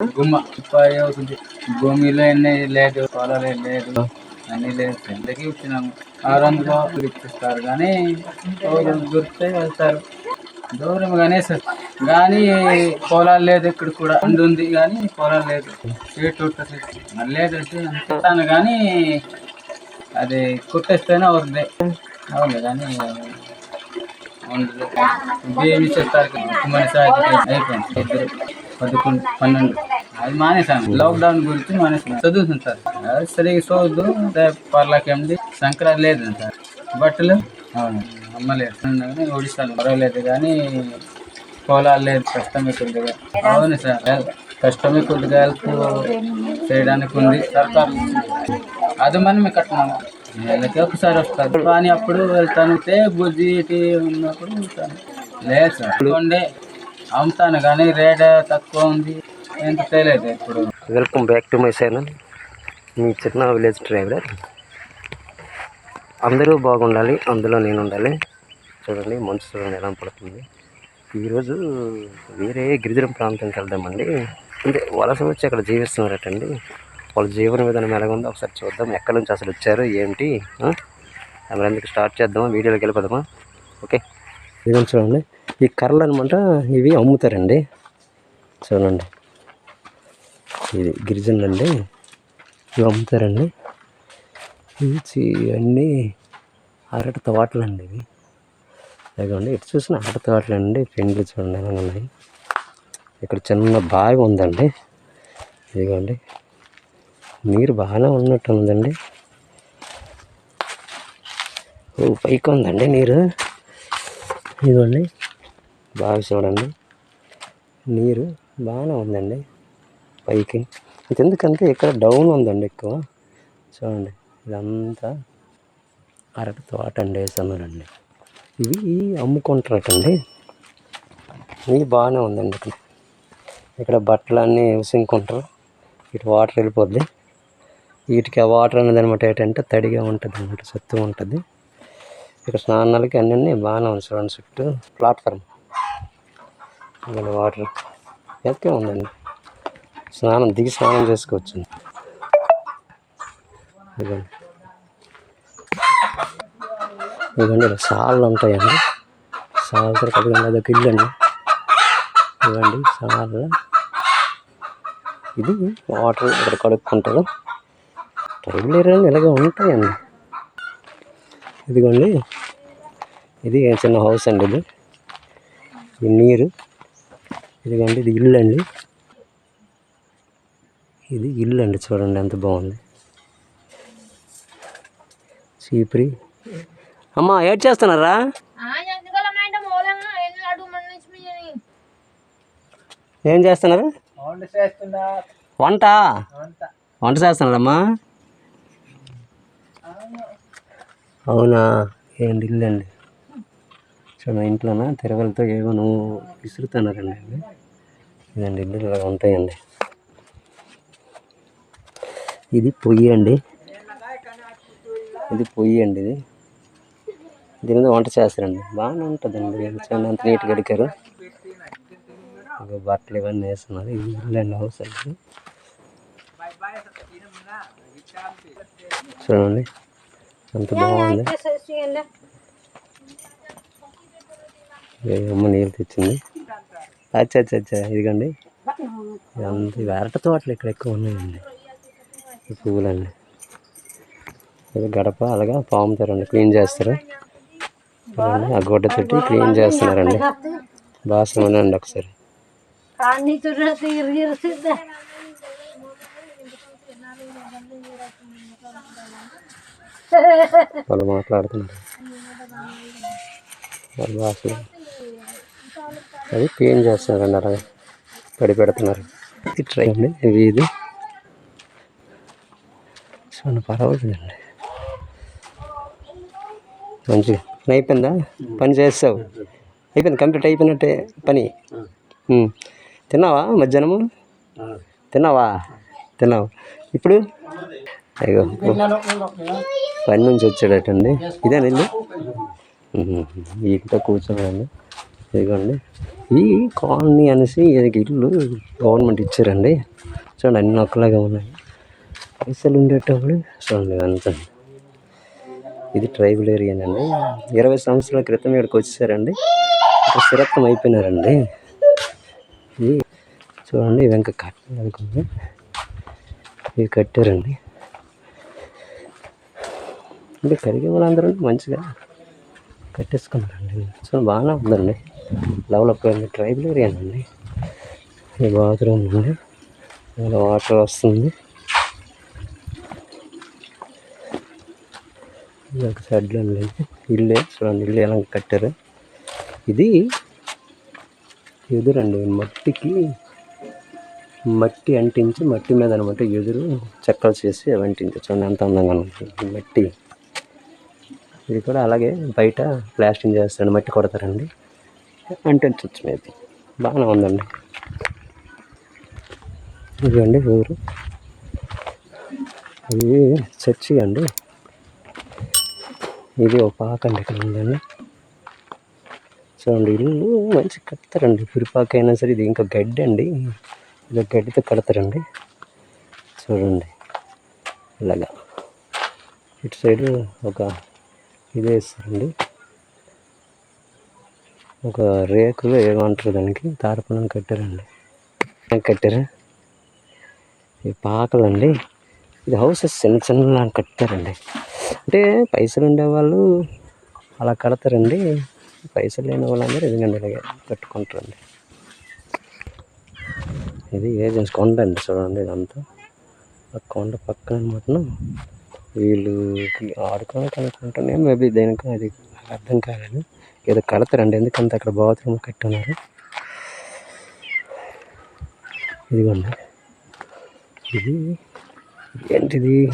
గుమ్మ ముప్పై అవుతుంది. భూమిలో ఎన్ని లేదు పొలాలు లేదు అన్ని లేదు. ఎందుకు వచ్చినాము ఆరు వందలు ఇప్పిస్తారు కానీ ఎవరు దొరికితే వెళ్తారు. దూరంగానే సార్ కానీ పొలాలు లేదు ఇక్కడ కూడా. ఉంది ఉంది కానీ పొలాలు లేదు. సీట్ ఉంటుంది. మళ్ళీ లేదంటే అంటాను కానీ అది కుట్టేస్తేనే అవుతుంది. అవును కానీ ఉండదు. బియ్యం ఇచ్చేస్తారు కుమ్మరి అయిపోయింది. ఇద్దరు పదకొండు పన్నెండు. అది మానేసాను లాక్డౌన్ గురించి మానేసాను చదువుతుంది సార్. అది సరిగ్గా చదువుదు రేపు సంక్రాంతి లేదు సార్. బట్టలు? అవును. అమ్మలేదు కానీ ఒడిశాలు పర్వాలేదు కానీ పొలాలు లేదు. కష్టమే కొద్దిగా. అవును సార్. కష్టమే కొద్దిగా హెల్ప్ చేయడానికి ఉంది. సర్కారు. అది మనమే కట్టినాము నెలకి ఒకసారి వస్తారు కానీ అప్పుడు వెళ్తాను. బుద్ధి ఉన్నప్పుడు వెళ్తాను లేదు సార్. ఉండే అమ్ముతాను కానీ రేట్ తక్కువ ఉంది. Welcome back to my channel. మీ చిన్న విలేజ్ డ్రైవర్ అందరూ బాగుండాలి అందులో నేను ఉండాలి చూడండి మంచు చూడండి ఎలా పడుతుంది. ఈరోజు వేరే గిరిజన ప్రాంతానికి వెళ్దామండి. అంటే వలస వచ్చి అక్కడ జీవిస్తున్నారటండి. వాళ్ళ జీవన విధానం ఎలా ఉందో ఒకసారి చూద్దాం. ఎక్కడి నుంచి అసలు వచ్చారు ఏంటి? ఆ? స్టార్ట్ చేద్దామా? వీడియోలోకి వెళ్ళిపోదామా? ఓకే. ఇదిగోండి చూడండి. ఈ కర్రలు అనమాట ఇవి అమ్ముతారండి. చూడండి. ఇది గిరిజనులు అండి ఇవి అమ్ముతారండి. ఇవి అన్నీ అరటి తోటలు అండి ఇవి. ఇదిగోండి ఇటు చూసిన అరటి తోటలు అండి పెండ్లు చూడండి ఎలా ఉన్నాయి. ఇక్కడ చిన్న బావి ఉందండి. ఇదిగోండి నీరు బాగానే ఉన్నట్టు ఉందండి. ఓ పైకి ఉందండి నీరు. ఇదిగోండి బావి చూడండి. నీరు బాగానే ఉందండి. పైకి. ఎందుకంటే ఇక్కడ డౌన్ ఉందండి ఎక్కువ. చూడండి ఇదంతా అరటి తోట అండి వేసన్నారండి ఇవి అమ్ముకుంటారటండి ఇవి బాగానే ఉందండి ఇక్కడ. ఇక్కడ బట్టలన్నీ ఉసింకుంటారు ఇటు వాటర్ వెళ్ళిపోద్ది. వీటికి ఆ వాటర్ అనేది అనమాట ఏంటంటే తడిగా ఉంటుంది అనమాట సత్తు ఉంటుంది. ఇక్కడ స్నానాలకి అన్నీ బాగానే ఉంది చూడండి చుట్టూ ప్లాట్ఫామ్ వాటర్ ఎక్కే ఉందండి. స్నానం దిగి స్నానం చేసుకోవచ్చు ఇదిగోండి ఇదిగోండి సాళ్ళు ఉంటాయండి. సాళ్ళతో కలిగి అదొక ఇల్లు అండి ఇవ్వండి సాళ్ళ. ఇది వాటర్ ఇక్కడ కడుక్కుంటారు? ట్రైబల్ ఏరియాలో ఇలాగే ఉంటాయండి. ఇదిగోండి ఇది చిన్న హౌస్ అండి ఇది. ఈ నీరు. ఇదిగోండి ఇది ఇల్లు అండి ఇది ఇల్లు అండి చూడండి ఎంత బాగుంది. చీపురి అమ్మా ఏడ్ చేస్తున్నారా? ఏం చేస్తున్నారు? వంట వంట? వంట. వంట చేస్తున్నారమ్మా? అవునా? ఏంటి ఇల్లు అండి? చూడండి ఇంట్లోన? తిరగలతో ఏమో నువ్వు విసురుతున్నారండి. ఇదండి ఇల్లు ఇలా ఉంటాయండి. ఇది పొయ్యి అండి. ఇది పొయ్యి అండి ఇది. దీని మీద వంట చేస్తారండి. బాగానే ఉంటుందండి చాలా అంత నీట్గా అడిగారు బట్టలు ఇవన్నీ వేస్తున్నారు. ఇది ఇల్లు హౌస్ అండి చూడండి. అంత బాగుంది. అమ్మ నీళ్ళు తెచ్చింది. అచ్చా అచ్చా అచ్చా ఇదిగండి అంత ఇవి తోటలు ఇక్కడ ఎక్కువ ఉన్నాయండి. ఈ పువ్వులండి ఇది గడప అలాగా పాముతారండి క్లీన్ చేస్తారు. ఆ ఆ గుడ్డతోటి క్లీన్ చేస్తున్నారండి. బాగా అండి ఒకసారి. వాళ్ళు మాట్లాడుతున్నారు. వాళ్ళ భాషలో అది క్లీన్ చేస్తున్నారండి అలాగే పడి పెడుతున్నారు ట్రైన్ అండి ఇది. చూడండి పర్వాలేదండి. మంచిగా. పని అయిపోయిందా? పని చేస్తావు అయిపోయింది కంప్లీట్ అయిపోయినట్టే పని. తిన్నావా మధ్యాహ్నము? తిన్నావా? తిన్నావు. ఇప్పుడు? అయ్యో. పని నుంచి వచ్చాడటండి. ఇదేనా ఇల్లు? ఉహు. ఇంట్లో కూర్చోండి ఇదిగోండి. ఈ కాలనీ అనేసి ఇది ఇల్లు గవర్నమెంట్ ఇచ్చారండి. చూడండి అన్ని ఒక్కలాగా ఉన్నాయి. పైసలు ఉండేటప్పుడు చూడండి అంతా. ఇది ట్రైబల్ ఏరియానండి ఇరవై సంవత్సరాల క్రితం ఇక్కడికి వచ్చేసారండి. ఇక్కడ స్థిరత్వం అయిపోయినారండి. ఇది చూడండి ఇవి ఇంకా కట్టాలనుకుంది ఇవి కట్టారండి. అంటే కరిగే వాళ్ళందరూ మంచిగా కట్టేసుకున్నారండి. సో బాగానే ఉందండి. డెవలప్ అయింది. ట్రైబల్ ఏరియా అండి. ఈ బాత్రూమ్ ఉంది వాటర్ వస్తుంది. ఇది ఒక సైడ్లో ఇల్లు ఇల్లే చూడండి ఇల్లు ఎలా కట్టారు. ఇది ఎదురండి మట్టికి మట్టి అంటించి మట్టి మీద అనమాట ఎదురు చెక్కలు చేసి అవి అంటించి చూడండి ఎంత అందంగా ఉంటుంది మట్టి. ఇది కూడా అలాగే బయట ప్లాస్టింగ్ చేస్తాడు మట్టి కొడతారండి. అంటించవచ్చు మీద బాగానే ఉందండి. ఇదండి ఊరు. ఇది చర్చి అండి. ఇది ఒక పాక అండి ఇక్కడ ఉందండి. చూడండి ఇల్లు మంచి కడతారండి పురిపాక అయినా సరే ఇది ఇంకా గడ్డి అండి. ఇలా గడ్డితో కడతారండి. చూడండి ఇలాగా. ఇటు సైడ్ ఒక ఇది వేస్తారండి. ఒక రేకులు ఏమంటారు దానికి? తారపణం కట్టారండి. కట్టారా? ఈ పాకలండి. ఇది హౌసెస్ చిన్న చిన్న కట్టారండి. అంటే పైసలు ఉండేవాళ్ళు అలా కడతారండి. పైసలు లేని వాళ్ళందరూ ఎదుగండి ఇలాగే కట్టుకుంటారండి. ఇది ఏజెన్సీ కొండ అండి చూడండి ఇదంతా. ఆ కొండ పక్కన అనమాట వీళ్ళు ఆడుకోవడానికి అనుకుంటానే మేబీ దేనికో అది అర్థం కాలేదు. ఏదో కడతారండి. ఎందుకంటే అక్కడ బాత్రూమ్ కట్టున్నారు. ఇదిగోండి. ఇది ఏంటిది?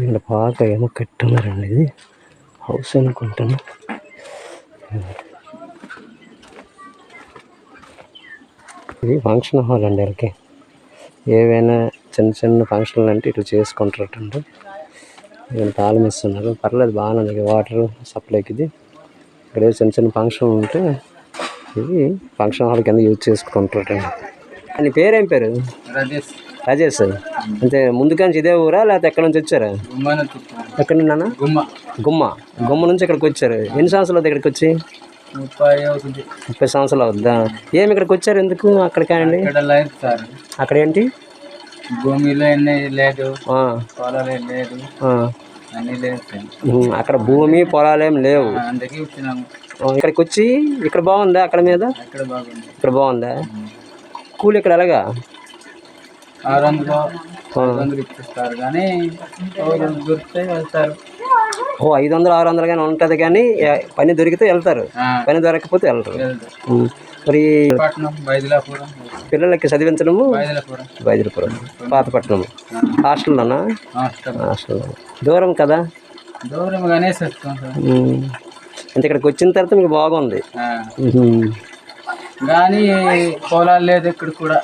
ఇక్కడ పాక ఏమో కట్టున్నారండి ఇది హౌస్ అనుకుంటాను ఇది ఫంక్షన్ హాల్ అండి వీళ్ళకి. ఏవైనా చిన్న చిన్న ఫంక్షన్లు అంటే ఇటు చేసుకుంటారటండి ఇక్కడ తాళం ఇస్తున్నారు పర్లేదు బాగానే ఉంది. వాటర్ సప్లైకి ఇది. ఇక్కడ ఏదో చిన్న చిన్న ఫంక్షన్ ఉంటే ఇది ఫంక్షన్ హాల్ కింద యూజ్ చేసుకుంటారటండి అని పేరేం పేరు? రాజేష్ అంటే ముందుకాంచి ఇదే ఊరా లేకపోతే ఎక్కడి నుంచి వచ్చారా? ఎక్కడి నుండి గుమ్మ. గుమ్మ. గుమ్మ నుంచి ఇక్కడికి వచ్చారు. ఎన్ని సంవత్సరాలు అవుతుంది ఇక్కడికి వచ్చి? ముప్పై అవుతుంది. సంవత్సరాలు అవుద్దా? ఏమి ఇక్కడికి వచ్చారు ఎందుకు అక్కడికి అండి ఇక్కడ లేదు సార్. అక్కడ ఏంటి? భూమిలో లేదు. లేదు. అక్కడ భూమి పొలాలు ఏం లేవు ఇక్కడికి వచ్చి ఇక్కడ బాగుందా అక్కడ మీద? ఇక్కడ బాగుందా? కూలి ఇక్కడ ఎలాగా? ఆరు వందలు ఐదు వందలు ఇచ్చిస్తారు కానీ ఎవరు దొరికితే వెళ్తారు. ఓ ఐదు వందలు ఆరు వందలు కానీ ఉంటుంది కానీ పని దొరికితే వెళ్తారు. పని దొరకకపోతే వెళ్తారు. మరి పిల్లలకి చదివించడము? బైదిలాపురం. పాతపట్నం. హాస్టల్లోనా? హాస్టల్. హాస్టల్లో దూరం కదా? దూరంగానే ఉమ్. అంటే ఇక్కడికి వచ్చిన తర్వాత మీకు బాగుంది. కానీ పొలాలు లేదు ఇక్కడ కూడా.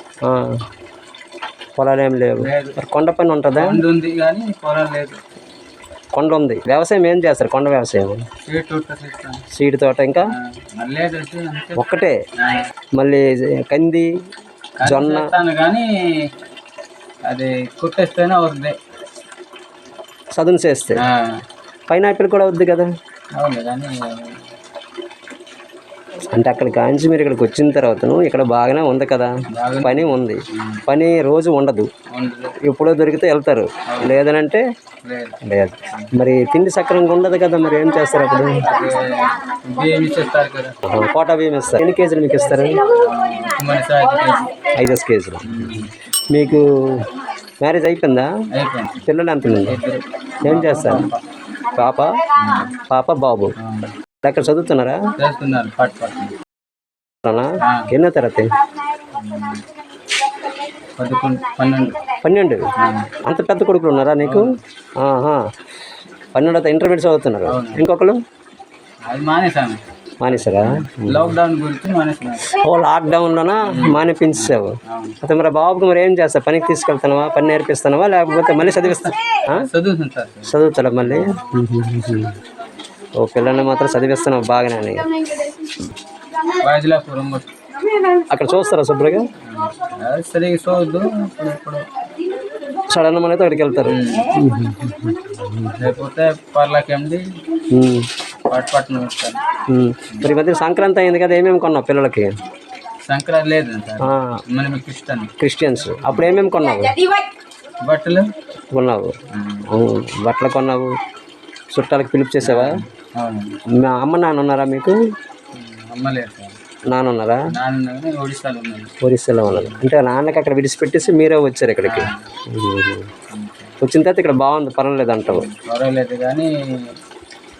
పొలాలు ఏం లేవు మరి కొండ పని ఉంటుందా? కొండ ఉంది కానీ పొలాలు లేదు. కొండ ఉంది. వ్యవసాయం ఏం చేస్తారు కొండ వ్యవసాయం? సీడ్ తోట ఇంకా? ఒక్కటే? మళ్ళీ కంది జొన్న? చేస్తాను కానీ అది కుట్టేస్తేనే అవుతుంది సదును చేస్తే? ఆ, పైనాపిల్ కూడా అవుద్ది కదా? అవును కానీ అంటే అక్కడ కాంచి మీరు ఇక్కడికి వచ్చిన తర్వాతను ఇక్కడ బాగానే ఉంది కదా? పని ఉంది. పని రోజు ఉండదు. ఎప్పుడో దొరికితే వెళ్తారు. లేదనంటే లేదు. లేదు. మరి తిండి సక్రమంగా ఉండదు కదా మరి? ఏం చేస్తారు అప్పుడు? కోటా బియ్యం ఇస్తారు. ఎన్ని కేజీలు మీకు ఇస్తారు? ఐదు కేజీలు. మీకు మ్యారేజ్ అయిపోయిందా? పిల్లలు ఎంత ఏం చేస్తారు? పాప. పాప? బాబు. ఎక్కడ చదువుతున్నారా? ఎన్నో తరగతి? పన్నెండు. అంత పెద్ద కొడుకులు ఉన్నారా నీకు? పన్నెండు ఇంటర్మీడియట్ చదువుతున్నారు? ఇంకొకరు మానేశారా? లాక్డౌన్ గురించి మానేసినాను ఓ లాక్డౌన్లోనా? మానేపించావు. అవును. అయితే మరి బాబుకి మరి ఏం చేస్తావు? పనికి తీసుకెళ్తున్నావా? పని నేర్పిస్తున్నావా? లేకపోతే మళ్ళీ చదివిస్తా సార్. చదువుతాడా మళ్ళీ? ఓ పిల్లల్ని మాత్రం చదివిస్తున్నావు బాగానే వైద్యులాపురం అక్కడ చూస్తారా శుభ్రంగా? సరిగ్గా ఇప్పుడు సడన్ అయితే అక్కడికి వెళ్తారు. లేకపోతే వస్తాను ఉమ్. మరి మధ్య సంక్రాంతి అయింది కదా ఏమేమి కొన్నావు పిల్లలకి? సంక్రాంతి లేదు సార్. ఆ, మన మీకు ఇస్తాను క్రిస్టియన్స్. అప్పుడు ఏమేమి కొన్నావు? బట్టలు. కొన్నావు. బట్టలు కొన్నావు. చుట్టాలకు పిలుపు చేసావా? మా అమ్మ నాన్న ఉన్నారా మీకు? అమ్మ లేదు సార్. నాన్న ఉన్నారా? ఒరిస్సాలో ఉన్నారు అంటే నాన్నకి అక్కడ విడిచిపెట్టేసి మీరే వచ్చారు ఇక్కడికి. వచ్చిన తర్వాత ఇక్కడ బాగుంది పర్వాలేదు అంటావు. పర్వాలేదు కానీ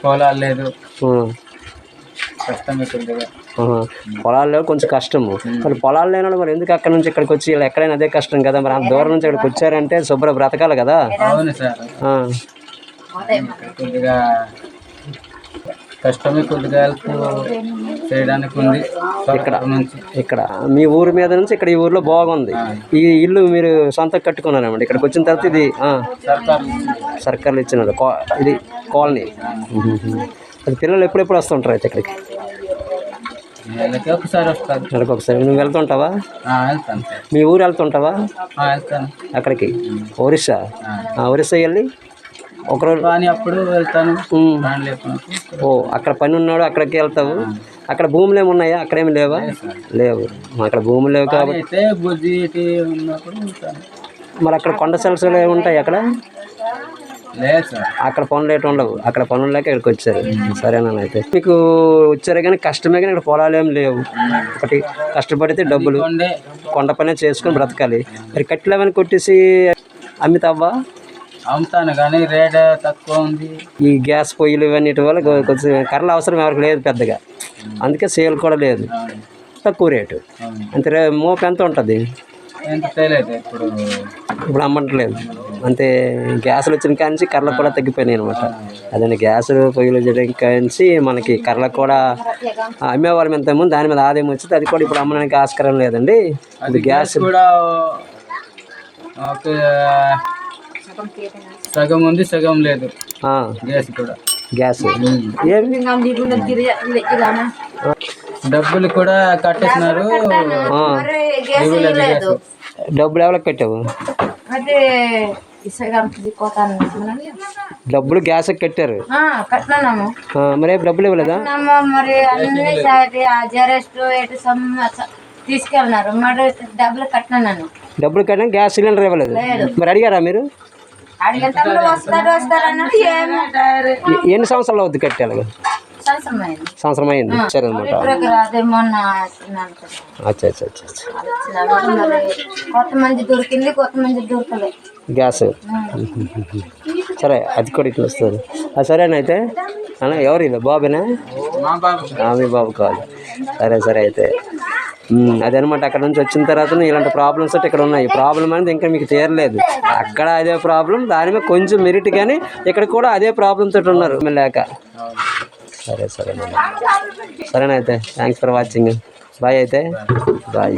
పొలాలు లేదు. పొలాల్లో కొంచెం కష్టము. మరి పొలాలు లేని వాళ్ళు మరి ఎందుకు అక్కడ నుంచి ఇక్కడికి వచ్చి వీళ్ళు ఎక్కడైనా అదే కష్టం కదా? మరి అంత దూరం నుంచి ఇక్కడికి వచ్చారంటే శుభ్ర బ్రతకాలి కదా. కొద్దిగా కష్టమే కొద్దిగా హెల్ప్ చేయడానికి ఉంది. ఇక్కడ నుంచి. ఇక్కడ మీ ఊరి మీద నుంచి ఇక్కడ ఈ ఊర్లో బాగుంది. ఈ ఇల్లు మీరు సొంత కట్టుకున్నారండి ఇక్కడికి వచ్చిన తర్వాత ఇది ఆ, సర్కారు సర్కార్లు ఇచ్చినారు కా- ఇది కాలనీ. అది పిల్లలు ఎప్పుడెప్పుడు వస్తుంటారు అయితే ఇక్కడికి? నెలకి ఒకసారి వస్తారు. నెలకు ఒకసారి. నువ్వు వెళ్తుంటావా? వెళ్తాను మీ ఊరు వెళ్తుంటావా? వెళ్తాను. అక్కడికి? ఒరిస్సా? ఆ, ఒరిస్సా వెళ్ళి? ఒకరోజు కానీ అప్పుడు వెళ్తాను. పని ఓ అక్కడ పని ఉన్నాడు అక్కడికి వెళ్తావు? అక్కడ భూములు ఏమున్నాయా అక్కడేమి లేవా? లేవు. అక్కడ భూములు లేవు కాబట్టి మరి అక్కడ కొండ సెల్సులు ఏమి ఉంటాయి అక్కడ? అక్కడ పనులు ఏటి ఉండవు. అక్కడ పనులు లేక ఇక్కడికి వచ్చారు. సరేనా అయితే. మీకు వచ్చారు కానీ కష్టమే కానీ ఇక్కడ పొలాలు ఏం లేవు. ఒకటి కష్టపడితే డబ్బులు. కొండే. కొండ పనే చేసుకొని బ్రతకాలి. మరి కట్టెలు అవన్నీ కొట్టేసి అమ్మితావా? అమ్ముతాను కానీ రేట్ తక్కువ ఉంది. ఈ గ్యాస్ పొయ్యిలు ఇవన్నీ వల్ల కొంచెం కర్రలు అవసరం ఎవరికి లేదు పెద్దగా. అందుకే సేల్ కూడా లేదు. తక్కువ రేటు. అంతే రే మోపు ఎంత ఉంటుంది? ఇప్పుడు? ఇప్పుడు అమ్మట్లేదు. అంతే గ్యాసులు వచ్చిన కాంచి కర్రలు కూడా తగ్గిపోయినాయి అనమాట అదండి గ్యాసులు పొయ్యిలు చేయడం కాంచి మనకి కర్రలు కూడా అమ్మేవాళ్ళం ఎంత ముందు. దాని మీద ఆదాయం వచ్చింది. అది కూడా ఇప్పుడు అమ్మడానికి ఆస్కారం లేదండి. అది గ్యాస్ కూడా సగం ఉంది సగం లేదు. ఆ, గ్యాస్ కూడా. గ్యాస్. డబ్బులు కూడా కట్టేసినారు. గ్యాస్ డబ్బులు ఎవరికి పెట్టావు? అదే ఇసగం కోతాను డబ్బులు గ్యాస్ కట్టారు. మరి డబ్బులు ఇవ్వలేదా? తీసుకెళ్ళినారు. మరి డబ్బులు కట్టినాను డబ్బులు కట్టినా గ్యాస్ సిలిండర్ ఇవ్వలేదు. మరి అడిగారా మీరు? ఎన్ని సంవత్సరాలు అవుద్ది కట్టి అలాగా సంవత్సరమైంది సంవత్సరం అయింది సరే అనమాట. అచ్చా అచ్చా అచ్చా గ్యాస్. సరే అది కూడా ఇట్లా వస్తుంది. ఆ, సరేనైతే అన్న ఎవరు ఇది? బాబేనా? మా బాబు కాదు. సరే సరే అయితే. అదనమాట అక్కడ నుంచి వచ్చిన తర్వాత ఇలాంటి ప్రాబ్లమ్స్ అయితే ఇక్కడ ఉన్నాయి. ప్రాబ్లం అనేది ఇంకా మీకు తీరలేదు. అక్కడ అదే ప్రాబ్లం దాని మీద కొంచెం మెరిట్ కానీ ఇక్కడ కూడా అదే ప్రాబ్లం తోటి ఉన్నారు. లేక సరే సరే సరేనా అయితే థ్యాంక్స్ ఫర్ వాచింగ్ బాయ్ అయితే. బాయ్